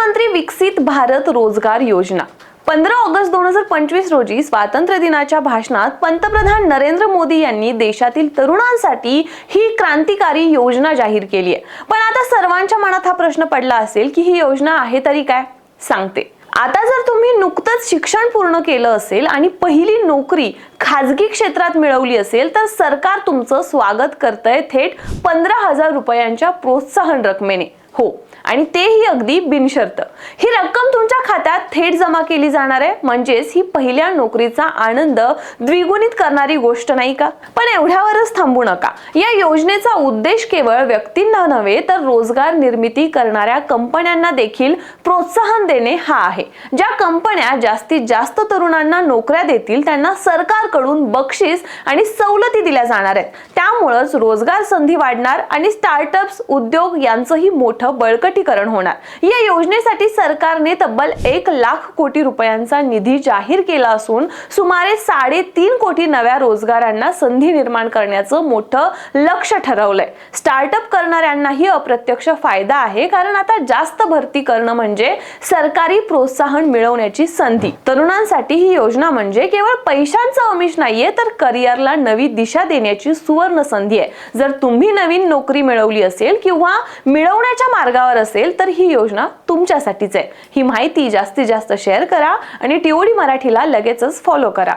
प्रधानमंत्री विकसित भारत रोजगार योजना. पंधरा ऑगस्ट दोन हजार पंचवीस रोजी स्वातंत्र्य दिनाच्या भाषणात पंतप्रधान नरेंद्र मोदी यांनी देशातील तरुणांसाठी ही क्रांतिकारी योजना जाहीर केली आहे. पण आता सर्वांच्या मनात हा प्रश्न पडला असेल की ही योजना आहे तरी काय? सांगते. आता जर तुम्ही नुकतंच शिक्षण पूर्ण केलं असेल आणि पहिली नोकरी खाजगी क्षेत्रात मिळवली असेल तर सरकार तुमचं स्वागत करतंय थेट पंधरा हजार रुपयांच्या प्रोत्साहन रकमेने. हो. आणि तेही अगदी बिनशर्त. ही रक्कम तुमच्या खात्यात थेट जमा केली जाणार आहे. म्हणजेच ही पहिल्या नोकरीचा आनंद द्विगुणित करणारी गोष्ट नाही का? पण एवढ्यावरच थांबू नका. या योजनेचा उद्देश केवळ व्यक्तींना नव्हे तर रोजगार निर्मिती करणाऱ्या कंपन्यांना देखील प्रोत्साहन देणे हा आहे. ज्या कंपन्या जास्तीत जास्त तरुणांना नोकऱ्या देतील त्यांना सरकारकडून बक्षीस आणि सवलती दिल्या जाणार आहेत. त्यामुळंच रोजगार संधी वाढणार आणि स्टार्टअप्स उद्योग यांचंही मोठं बळकटीकरण होणार. या योजनेसाठी सरकारने तब्बल एक लाख कोटी रुपयांचा निधी जाहीर केला असून सुमारे साडेतीन कोटी नव्या रोजगारांना संधी निर्माण करण्याचं मोठं लक्ष ठरवलंय. स्टार्टअप करणाऱ्यांनाही अप्रत्यक्ष फायदा आहे कारण आता जास्त भरती करणं म्हणजे सरकारी प्रोत्साहन मिळवण्याची संधी. तरुणांसाठी ही योजना म्हणजे केवळ पैशांचं अमिष नाहीये तर करिअरला नवी दिशा देण्याची सुवर्ण संधी आहे. जर तुम्ही नवीन नोकरी मिळवली असेल किंवा मिळवण्याच्या मार्गावर असेल तर ही योजना तुमच्यासाठीच आहे. ही माहिती जास्तीत जास्त शेअर करा आणि टीओडी मराठीला लगेचच फॉलो करा.